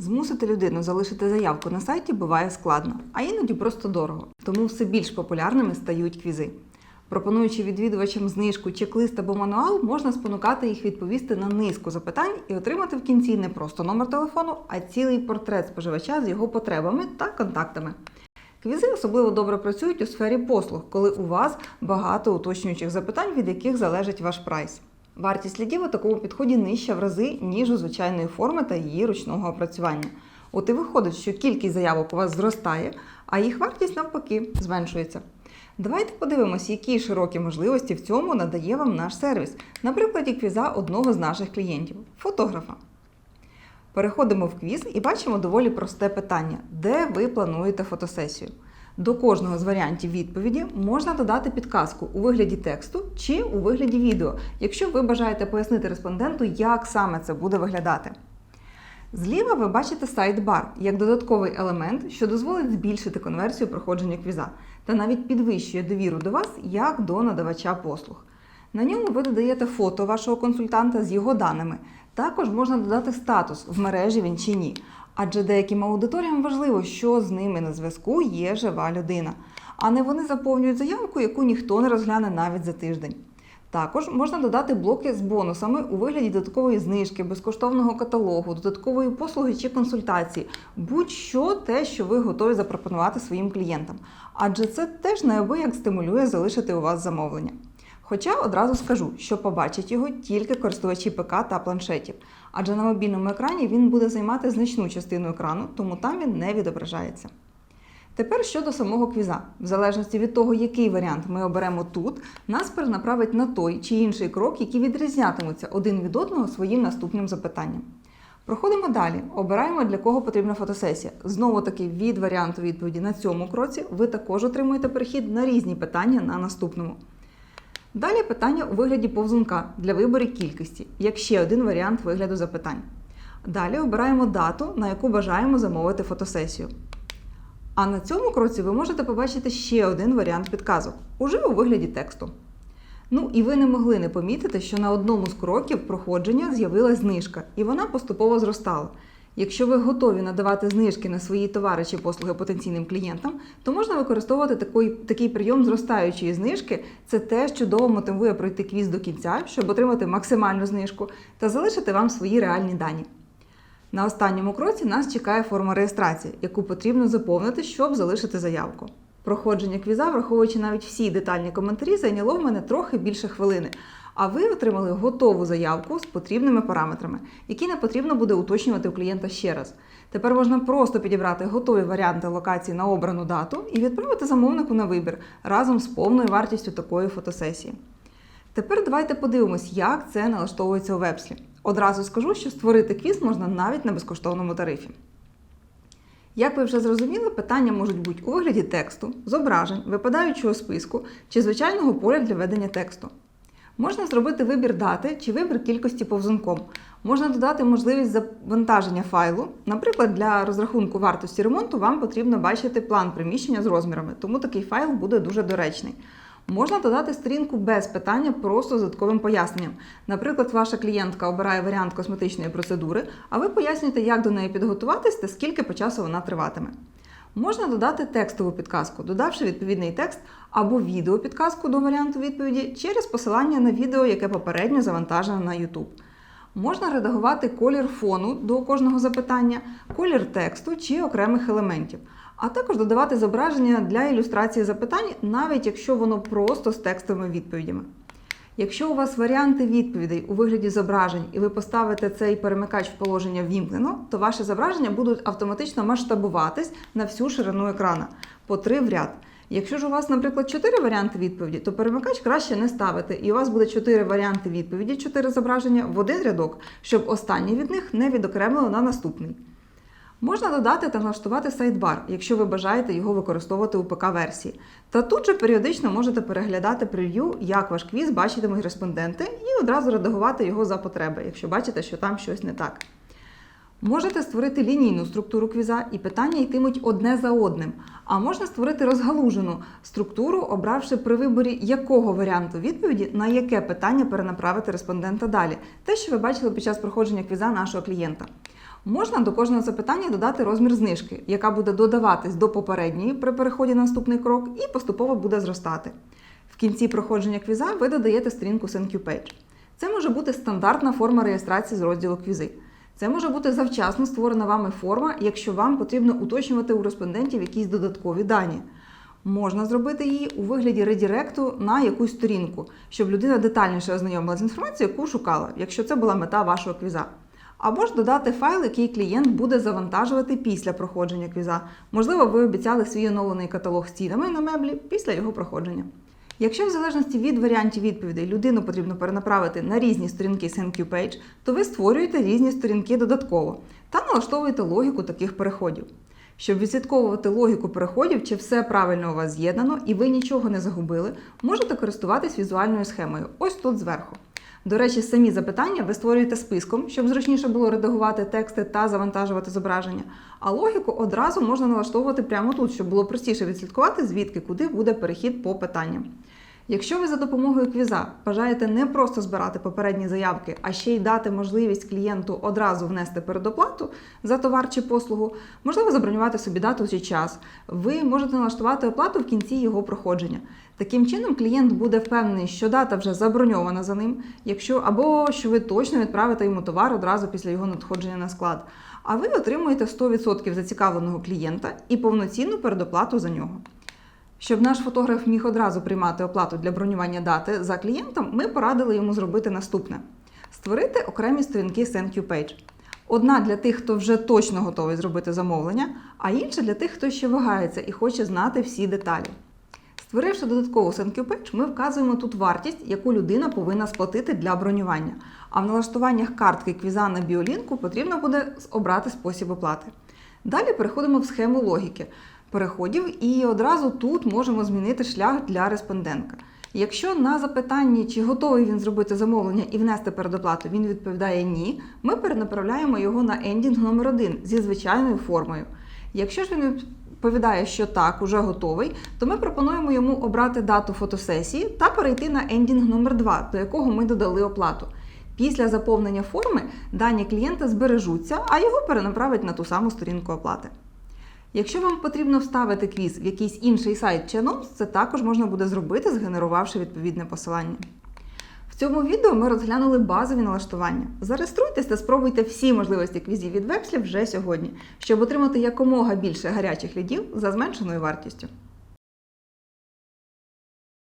Змусити людину залишити заявку на сайті буває складно, а іноді просто дорого. Тому все більш популярними стають квізи. Пропонуючи відвідувачам знижку, чек-лист або мануал, можна спонукати їх відповісти на низку запитань і отримати в кінці не просто номер телефону, а цілий портрет споживача з його потребами та контактами. Квізи особливо добре працюють у сфері послуг, коли у вас багато уточнюючих запитань, від яких залежить ваш прайс. Вартість слідів у такому підході нижча в рази, ніж у звичайної форми та її ручного опрацювання. От і виходить, що кількість заявок у вас зростає, а їх вартість навпаки зменшується. Давайте подивимось, які широкі можливості в цьому надає вам наш сервіс, на прикладі квіза одного з наших клієнтів фотографа. Переходимо в квіз і бачимо доволі просте питання: де ви плануєте фотосесію? До кожного з варіантів відповіді можна додати підказку у вигляді тексту чи у вигляді відео, якщо ви бажаєте пояснити респонденту, як саме це буде виглядати. Зліва ви бачите сайт-бар як додатковий елемент, що дозволить збільшити конверсію проходження квіза та навіть підвищує довіру до вас як до надавача послуг. На ньому ви додаєте фото вашого консультанта з його даними. Також можна додати статус в мережі він чи ні. Адже деяким аудиторіям важливо, що з ними на зв'язку є жива людина, а не вони заповнюють заявку, яку ніхто не розгляне навіть за тиждень. Також можна додати блоки з бонусами у вигляді додаткової знижки, безкоштовного каталогу, додаткової послуги чи консультації, будь-що те, що ви готові запропонувати своїм клієнтам. Адже це теж неабияк стимулює залишити у вас замовлення. Хоча одразу скажу, що побачать його тільки користувачі ПК та планшетів, адже на мобільному екрані він буде займати значну частину екрану, тому там він не відображається. Тепер щодо самого квіза, в залежності від того, який варіант ми оберемо тут, нас перенаправить на той чи інший крок, які відрізнятимуться один від одного своїм наступним запитанням. Проходимо далі, обираємо для кого потрібна фотосесія. Знову таки від варіанту відповіді на цьому кроці ви також отримуєте перехід на різні питання на наступному. Далі питання у вигляді повзунка для вибору кількості, як ще один варіант вигляду запитань. Далі обираємо дату, на яку бажаємо замовити фотосесію. А на цьому кроці ви можете побачити ще один варіант підказок, уже у вигляді тексту. Ну і ви не могли не помітити, що на одному з кроків проходження з'явилась знижка, і вона поступово зростала. Якщо ви готові надавати знижки на свої товари чи послуги потенційним клієнтам, то можна використовувати такий, такий прийом зростаючої знижки. Це теж чудово мотивує пройти квіз до кінця, щоб отримати максимальну знижку та залишити вам свої реальні дані. На останньому кроці нас чекає форма реєстрації, яку потрібно заповнити, щоб залишити заявку. Проходження квіза, враховуючи навіть всі детальні коментарі, зайняло в мене трохи більше хвилини. А ви отримали готову заявку з потрібними параметрами, які не потрібно буде уточнювати у клієнта ще раз. Тепер можна просто підібрати готові варіанти локації на обрану дату і відправити замовнику на вибір разом з повною вартістю такої фотосесії. Тепер давайте подивимось, як це налаштовується у вебслі. Одразу скажу, що створити квіз можна навіть на безкоштовному тарифі. Як ви вже зрозуміли, питання можуть бути у вигляді тексту, зображень, випадаючого списку чи звичайного поля для ведення тексту. Можна зробити вибір дати чи вибір кількості повзунком. Можна додати можливість завантаження файлу. Наприклад, для розрахунку вартості ремонту вам потрібно бачити план приміщення з розмірами, тому такий файл буде дуже доречний. Можна додати сторінку без питання просто з додатковим поясненням. Наприклад, ваша клієнтка обирає варіант косметичної процедури, а ви пояснюєте, як до неї підготуватись та скільки по часу вона триватиме. Можна додати текстову підказку, додавши відповідний текст або відеопідказку до варіанту відповіді через посилання на відео, яке попередньо завантажено на YouTube. Можна редагувати колір фону до кожного запитання, колір тексту чи окремих елементів, а також додавати зображення для ілюстрації запитань, навіть якщо воно просто з текстовими відповідями. Якщо у вас варіанти відповідей у вигляді зображень, і ви поставите цей перемикач в положення ввімкнено, то ваші зображення будуть автоматично масштабуватись на всю ширину екрана по три в ряд. Якщо ж у вас, наприклад, 4 варіанти відповіді, то перемикач краще не ставити, і у вас буде 4 варіанти відповіді, 4 зображення в один рядок, щоб останній від них не відокремило на наступний. Можна додати та налаштувати сайт-бар, якщо ви бажаєте його використовувати у ПК-версії. Та тут же періодично можете переглядати прев'ю, як ваш квіз бачитимуть респонденти, і одразу редагувати його за потреби, якщо бачите, що там щось не так. Можете створити лінійну структуру квіза, і питання йтимуть одне за одним. А можна створити розгалужену структуру, обравши при виборі якого варіанту відповіді на яке питання перенаправити респондента далі. Те, що ви бачили під час проходження квіза нашого клієнта. Можна до кожного запитання додати розмір знижки, яка буде додаватись до попередньої при переході на наступний крок і поступово буде зростати. В кінці проходження квіза ви додаєте сторінку SenQ Page. Це може бути стандартна форма реєстрації з розділу квізи. Це може бути завчасно створена вами форма, якщо вам потрібно уточнювати у респондентів якісь додаткові дані. Можна зробити її у вигляді редіректу на якусь сторінку, щоб людина детальніше ознайомилася з інформацією, яку шукала, якщо це була мета вашого квіза. Або ж додати файл, який клієнт буде завантажувати після проходження квіза. Можливо, ви обіцяли свій оновлений каталог з цінами на меблі після його проходження. Якщо в залежності від варіантів відповідей людину потрібно перенаправити на різні сторінки SenQ Page, то ви створюєте різні сторінки додатково та налаштовуєте логіку таких переходів. Щоб відслідковувати логіку переходів, чи все правильно у вас з'єднано і ви нічого не загубили, можете користуватись візуальною схемою. Ось тут зверху. До речі, самі запитання ви створюєте списком, щоб зручніше було редагувати тексти та завантажувати зображення. А логіку одразу можна налаштовувати прямо тут, щоб було простіше відслідкувати, звідки куди буде перехід по питанням. Якщо ви за допомогою квіза бажаєте не просто збирати попередні заявки, а ще й дати можливість клієнту одразу внести передоплату за товар чи послугу, можливо забронювати собі дату чи час. Ви можете налаштувати оплату в кінці його проходження. Таким чином, клієнт буде впевнений, що дата вже заброньована за ним, якщо або що ви точно відправите йому товар одразу після його надходження на склад. А ви отримуєте 100% зацікавленого клієнта і повноцінну передоплату за нього. Щоб наш фотограф міг одразу приймати оплату для бронювання дати за клієнтом, ми порадили йому зробити наступне: створити окремі сторінки SenQ Page. Одна для тих, хто вже точно готовий зробити замовлення, а інша для тих, хто ще вагається і хоче знати всі деталі. Створивши додаткову SenQ Page, ми вказуємо тут вартість, яку людина повинна сплатити для бронювання. А в налаштуваннях картки квіза на біолінку потрібно буде обрати спосіб оплати. Далі переходимо в схему логіки переходів і одразу тут можемо змінити шлях для респондента. Якщо на запитанні, чи готовий він зробити замовлення і внести передоплату, він відповідає ні, ми перенаправляємо його на ендінг номер 1 зі звичайною формою. Якщо ж він відповідає, що так, уже готовий, то ми пропонуємо йому обрати дату фотосесії та перейти на ендінг номер 2 до якого ми додали оплату. Після заповнення форми дані клієнта збережуться, а його перенаправить на ту саму сторінку оплати. Якщо вам потрібно вставити квіз в якийсь інший сайт чи це також можна буде зробити, згенерувавши відповідне посилання. В цьому відео ми розглянули базові налаштування. Зареєструйтесь та спробуйте всі можливості квізів від векслів вже сьогодні, щоб отримати якомога більше гарячих лідів за зменшеною вартістю.